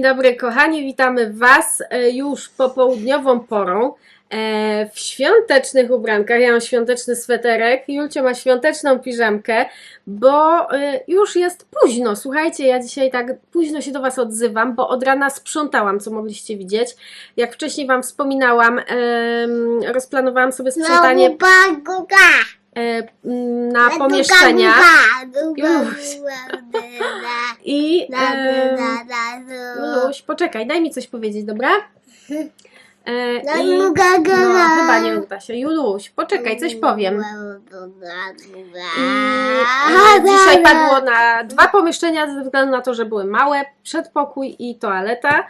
Dzień dobry kochani, witamy Was e, już popołudniową porą e, w świątecznych ubrankach. Ja mam świąteczny sweterek, Julcia ma świąteczną piżamkę, bo e, już jest późno. Słuchajcie, ja dzisiaj tak późno się do Was odzywam, bo od rana sprzątałam, co mogliście widzieć. Jak wcześniej Wam wspominałam, rozplanowałam sobie sprzątanie e, na pomieszczenia Już. i em, Luluś, poczekaj, daj mi coś powiedzieć, dobra? E, i, no, chyba nie uda się. Juluś, poczekaj, coś powiem. I dzisiaj padło na dwa pomieszczenia ze względu na to, że były małe, przedpokój i toaleta.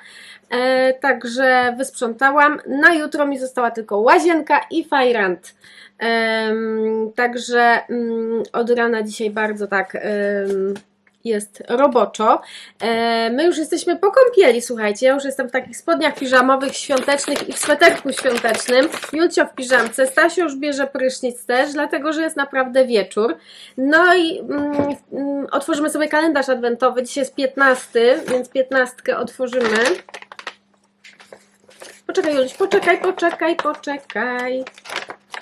E, także wysprzątałam. Na jutro mi została tylko łazienka i fajrant. Em, także mm, od rana dzisiaj bardzo tak em, jest roboczo. E, my już jesteśmy po kąpieli, słuchajcie. Ja już jestem w takich spodniach piżamowych, świątecznych i w sweterku świątecznym. Julcio w piżamce. Stasiu już bierze prysznic też, dlatego że jest naprawdę wieczór. No i mm, mm, otworzymy sobie kalendarz adwentowy. Dzisiaj jest 15, więc 15 otworzymy. Poczekaj, Juliusz, poczekaj, poczekaj, poczekaj.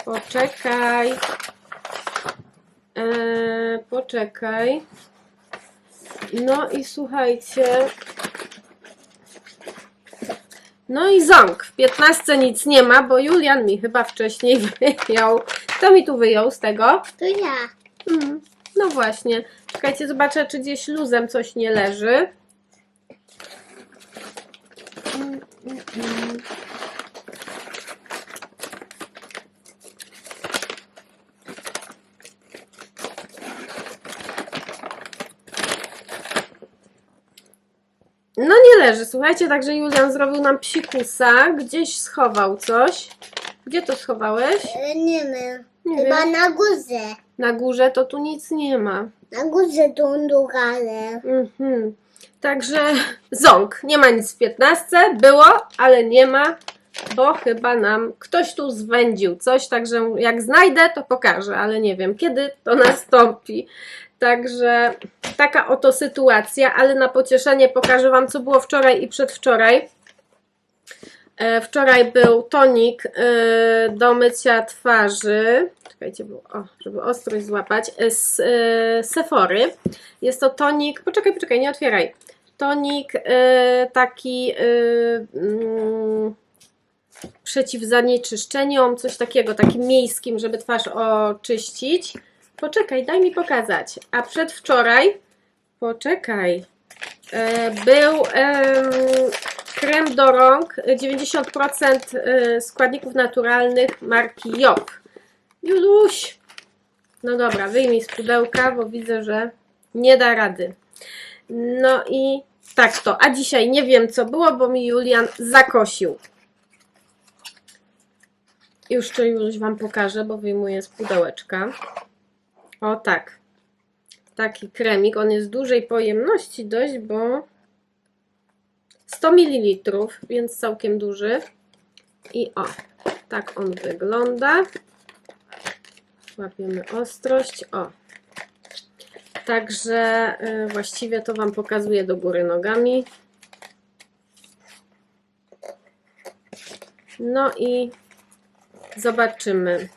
Poczekaj. Eee, poczekaj. No i słuchajcie. No i ząg. W 15 nic nie ma, bo Julian mi chyba wcześniej wyjął. Kto mi tu wyjął z tego? To ja. Mm, no właśnie. Czekajcie, zobaczę, czy gdzieś luzem coś nie leży. Mm, mm, mm. Leży, słuchajcie, także Julian zrobił nam psikusa, gdzieś schował coś. Gdzie to schowałeś? Ale nie wiem. Nie Chyba wiem. na górze. Na górze to tu nic nie ma. Na górze tą dugale. Mhm. Także ząg. Nie ma nic w 15. Było, ale nie ma, bo chyba nam ktoś tu zwędził coś. Także jak znajdę, to pokażę, ale nie wiem kiedy to nastąpi. Także taka oto sytuacja, ale na pocieszenie pokażę Wam, co było wczoraj i przedwczoraj. E, Wczoraj był tonik e, do mycia twarzy. Czekajcie, o, żeby ostrość złapać. Z e, Sephory. Jest to tonik. Poczekaj, poczekaj, nie otwieraj. Tonik taki mm, przeciw zanieczyszczeniom, coś takiego, takim miejskim, żeby twarz oczyścić. Poczekaj, daj mi pokazać. A przedwczoraj, poczekaj, e, był em, krem do rąk, 90% e, składników naturalnych marki Job. Juluś! No dobra, wyjmij z pudełka, bo widzę, że nie da rady. No i tak to. A dzisiaj nie wiem, co było, bo mi Julian zakosił. Już to Juluś Wam pokażę, bo wyjmuję z pudełeczka. O tak. Taki kremik. On jest dużej pojemności dość, bo 100 ml, więc całkiem duży. I o, tak on wygląda. Łapiemy ostrość. O. Także y, właściwie to Wam pokazuję do góry nogami. No i zobaczymy.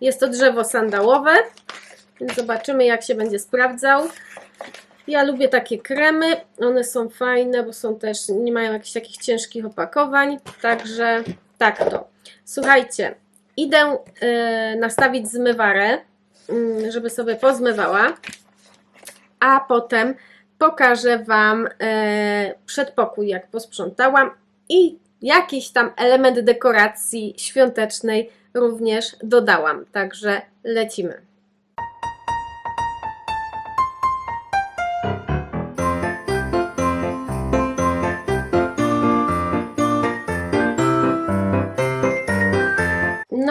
Jest to drzewo sandałowe, więc zobaczymy jak się będzie sprawdzał. Ja lubię takie kremy, one są fajne, bo są też, nie mają jakichś takich ciężkich opakowań, także tak to. Słuchajcie, idę e, nastawić zmywarę, mm, żeby sobie pozmywała, a potem pokażę Wam e, przedpokój, jak posprzątałam i jakiś tam element dekoracji świątecznej również dodałam, także lecimy.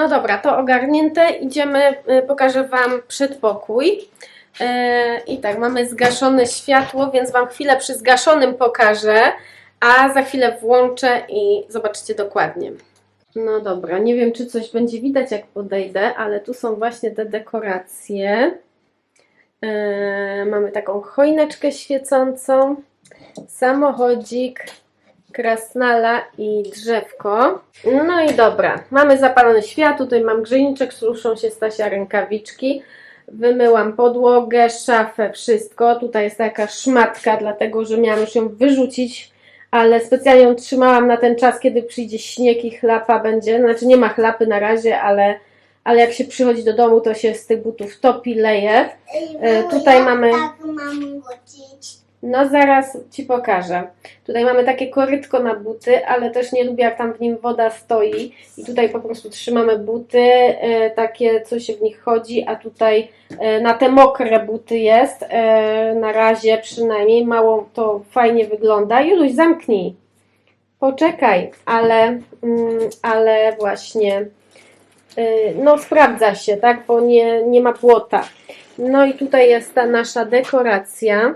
No dobra, to ogarnięte. Idziemy, y, pokażę Wam przedpokój. E, I tak, mamy zgaszone światło, więc Wam chwilę przy zgaszonym pokażę, a za chwilę włączę i zobaczycie dokładnie. No dobra, nie wiem, czy coś będzie widać, jak podejdę, ale tu są właśnie te dekoracje. E, mamy taką choineczkę świecącą, samochodzik, krasnala i drzewko. No i dobra, mamy zapalony świat, tutaj mam grzejniczek, suszą się Stasia rękawiczki. Wymyłam podłogę, szafę, wszystko. Tutaj jest taka szmatka, dlatego że miałam już ją wyrzucić, ale specjalnie ją trzymałam na ten czas, kiedy przyjdzie śnieg i chlapa będzie. Znaczy nie ma chlapy na razie, ale, ale jak się przychodzi do domu, to się z tych butów topi, leje. E, tutaj mamy- Tak mam chodzić. No zaraz Ci pokażę. Tutaj mamy takie korytko na buty, ale też nie lubię jak tam w nim woda stoi i tutaj po prostu trzymamy buty, e, takie co się w nich chodzi, a tutaj e, na te mokre buty jest, e, na razie przynajmniej, mało to fajnie wygląda. Juluś, zamknij. Poczekaj, ale, mm, ale właśnie no sprawdza się, tak, bo nie, nie ma płota. No i tutaj jest ta nasza dekoracja.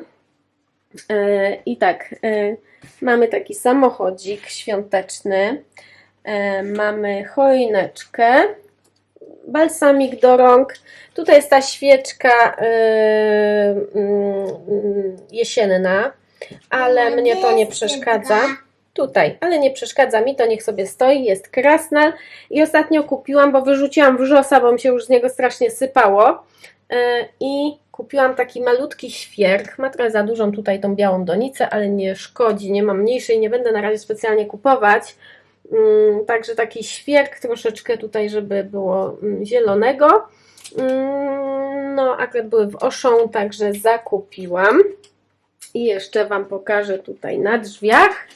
E, I tak, e, mamy taki samochodzik świąteczny, e, mamy choineczkę, balsamik do rąk. Tutaj jest ta świeczka mm, jesienna, ale mnie to nie przeszkadza. Tutaj, ale nie przeszkadza mi, to niech sobie stoi, jest krasnal. I ostatnio kupiłam, bo wyrzuciłam wrzosa, bo mi się już z niego strasznie sypało. E, I kupiłam taki malutki świerk. Ma trochę za dużą tutaj tą białą donicę, ale nie szkodzi. Nie mam mniejszej, nie będę na razie specjalnie kupować. Mm, Także taki świerk troszeczkę tutaj, żeby było mm, zielonego. Mm, No, akurat były w oszą, także zakupiłam. I jeszcze Wam pokażę tutaj na drzwiach.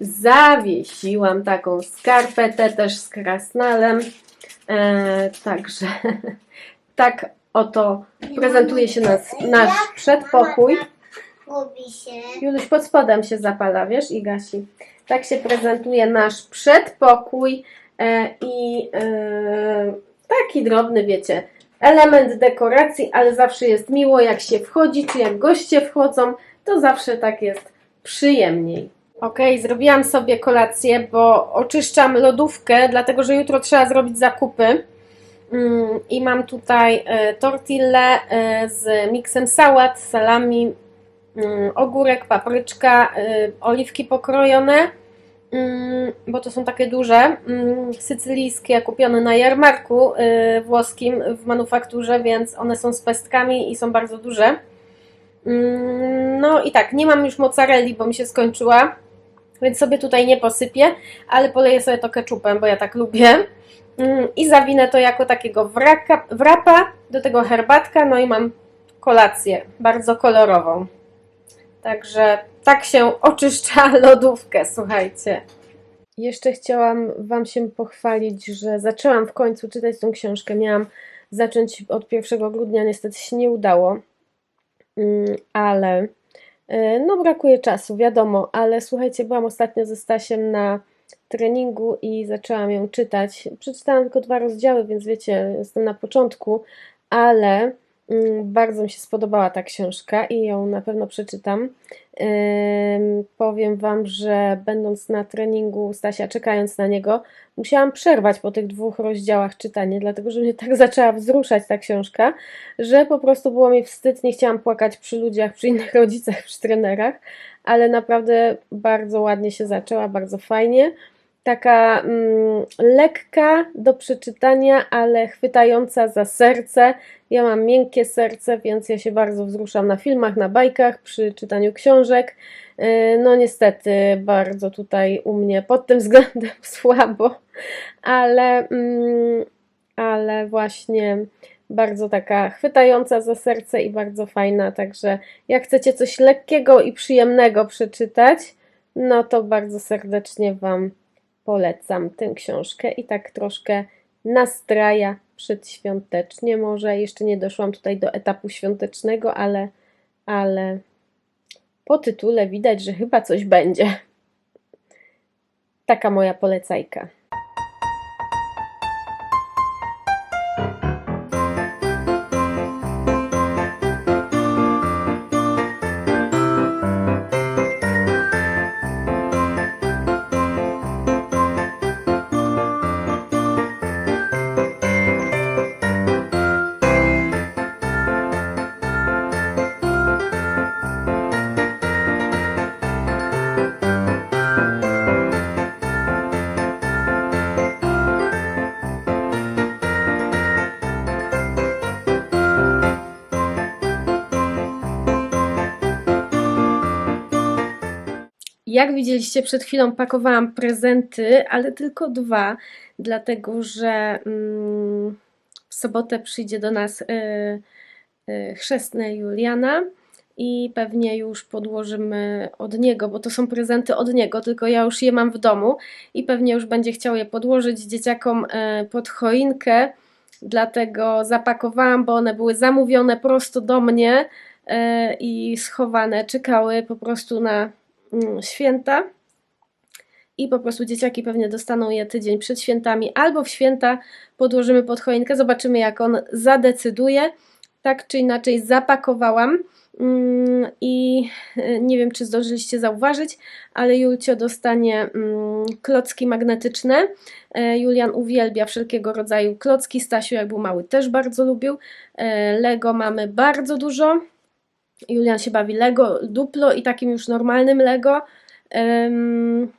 Zawiesiłam taką skarpetę też z krasnalem. E, także tak oto prezentuje się nas, nasz przedpokój. Robi się. Juliusz pod spodem się zapala, wiesz, i gasi. Tak się prezentuje nasz przedpokój e, i e, taki drobny, wiecie, element dekoracji, ale zawsze jest miło, jak się wchodzi, czy jak goście wchodzą, to zawsze tak jest przyjemniej. Ok, zrobiłam sobie kolację, bo oczyszczam lodówkę, dlatego że jutro trzeba zrobić zakupy. Mm, I mam tutaj e, tortillę e, z miksem sałat, salami, mm, ogórek, papryczka, y, oliwki pokrojone, mm, bo to są takie duże, sycylijskie, kupione na jarmarku włoskim w manufakturze, więc one są z pestkami i są bardzo duże. No i tak, nie mam już mozzarelli, bo mi się skończyła, więc sobie tutaj nie posypię, ale poleję sobie to keczupem, bo ja tak lubię. Mm, I zawinę to jako takiego wraka, wrapa, do tego herbatka, no i mam kolację, bardzo kolorową. Także tak się oczyszcza lodówkę, słuchajcie. Jeszcze chciałam Wam się pochwalić, że zaczęłam w końcu czytać tą książkę. Miałam zacząć od 1 grudnia, niestety się nie udało, Mm, ale e, no brakuje czasu, wiadomo, ale słuchajcie, byłam ostatnio ze Stasiem na treningu i zaczęłam ją czytać. Przeczytałam tylko dwa rozdziały, więc wiecie, jestem na początku, ale bardzo mi się spodobała ta książka i ją na pewno przeczytam. Powiem Wam, że będąc na treningu Stasia, czekając na niego, musiałam przerwać po tych dwóch rozdziałach czytanie, dlatego że mnie tak zaczęła wzruszać ta książka, że po prostu było mi wstyd, nie chciałam płakać przy ludziach, przy innych rodzicach, przy trenerach, ale naprawdę bardzo ładnie się zaczęła, bardzo fajnie. Taka mm, lekka do przeczytania, ale chwytająca za serce. Ja mam miękkie serce, więc ja się bardzo wzruszam na filmach, na bajkach, przy czytaniu książek. Yy, No niestety bardzo tutaj u mnie pod tym względem słabo, ale, mm, ale właśnie bardzo taka chwytająca za serce i bardzo fajna. Także jak chcecie coś lekkiego i przyjemnego przeczytać, no to bardzo serdecznie Wam polecam tę książkę i tak troszkę nastraja przedświątecznie. Może jeszcze nie doszłam tutaj do etapu świątecznego, ale, ale po tytule widać, że chyba coś będzie. Taka moja polecajka. Jak widzieliście, przed chwilą pakowałam prezenty, ale tylko dwa, dlatego że mm, w sobotę przyjdzie do nas y, y, chrzestne Juliana i pewnie już podłożymy od niego, bo to są prezenty od niego, tylko ja już je mam w domu i pewnie już będzie chciał je podłożyć dzieciakom y, pod choinkę, dlatego zapakowałam, bo one były zamówione prosto do mnie i schowane, czekały po prostu na święta i po prostu dzieciaki pewnie dostaną je tydzień przed świętami albo w święta podłożymy pod choinkę, zobaczymy jak on zadecyduje. Tak czy inaczej zapakowałam mm, i y, nie wiem czy zdążyliście zauważyć, ale Julcio dostanie mm, klocki magnetyczne. E, Julian uwielbia wszelkiego rodzaju klocki, Stasiu jak był mały też bardzo lubił. E, Lego mamy bardzo dużo. Julian się bawi Lego, Duplo i takim już normalnym Lego. Em,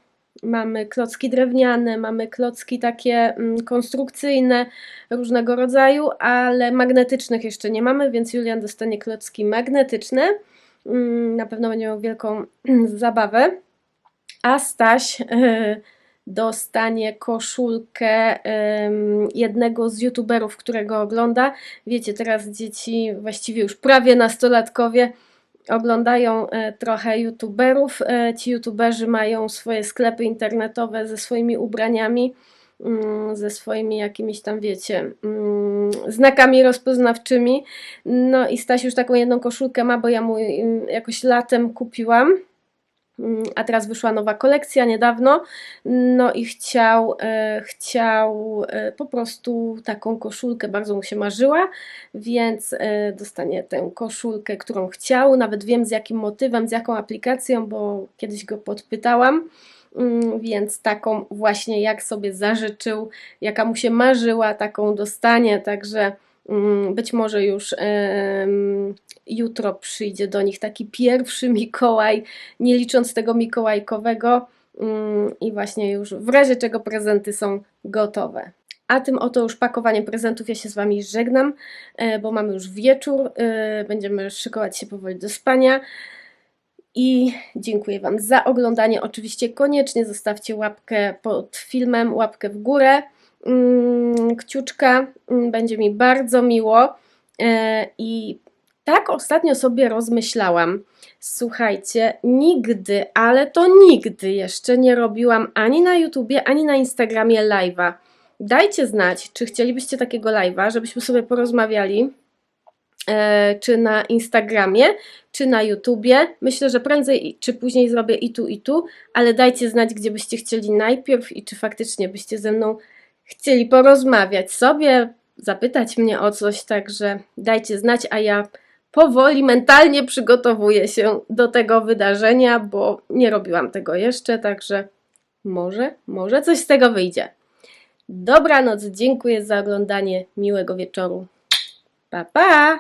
mamy klocki drewniane, mamy klocki takie mm, konstrukcyjne różnego rodzaju, ale magnetycznych jeszcze nie mamy, więc Julian dostanie klocki magnetyczne. Mm, Na pewno będzie miał wielką zabawę. A Staś e, dostanie koszulkę jednego z youtuberów, którego ogląda. Wiecie, teraz dzieci, właściwie już prawie nastolatkowie, oglądają e, trochę youtuberów. E, Ci youtuberzy mają swoje sklepy internetowe ze swoimi ubraniami, mm, ze swoimi jakimiś tam, wiecie, mm, znakami rozpoznawczymi. No i Staś już taką jedną koszulkę ma, bo ja mu mm, jakoś latem kupiłam. Mm, A teraz wyszła nowa kolekcja niedawno. No i chciał, e, chciał e, po prostu taką koszulkę, bardzo mu się marzyła, więc e, dostanie tę koszulkę, którą chciał. Nawet wiem z jakim motywem, z jaką aplikacją, bo kiedyś go podpytałam. Mm, Więc taką właśnie jak sobie zażyczył, jaka mu się marzyła, taką dostanie. Także być może już jutro przyjdzie do nich taki pierwszy Mikołaj, nie licząc tego mikołajkowego. Mm, I właśnie już w razie czego prezenty są gotowe. A tym oto już pakowaniem prezentów ja się z Wami żegnam, e, bo mamy już wieczór, e, będziemy szykować się powoli do spania. I dziękuję Wam za oglądanie. Oczywiście koniecznie zostawcie łapkę pod filmem, łapkę w górę, mm, kciuczka, mm, będzie mi bardzo miło. E, I tak ostatnio sobie rozmyślałam. Słuchajcie, nigdy, ale to nigdy jeszcze nie robiłam ani na YouTubie, ani na Instagramie live'a. Dajcie znać, czy chcielibyście takiego live'a, żebyśmy sobie porozmawiali, e, czy na Instagramie, czy na YouTubie. Myślę, że prędzej czy później zrobię i tu, i tu, ale dajcie znać, gdzie byście chcieli najpierw i czy faktycznie byście ze mną chcieli porozmawiać sobie, zapytać mnie o coś, także dajcie znać, a ja powoli mentalnie przygotowuję się do tego wydarzenia, bo nie robiłam tego jeszcze, także może, może coś z tego wyjdzie. Dobranoc, dziękuję za oglądanie, miłego wieczoru. Pa, pa!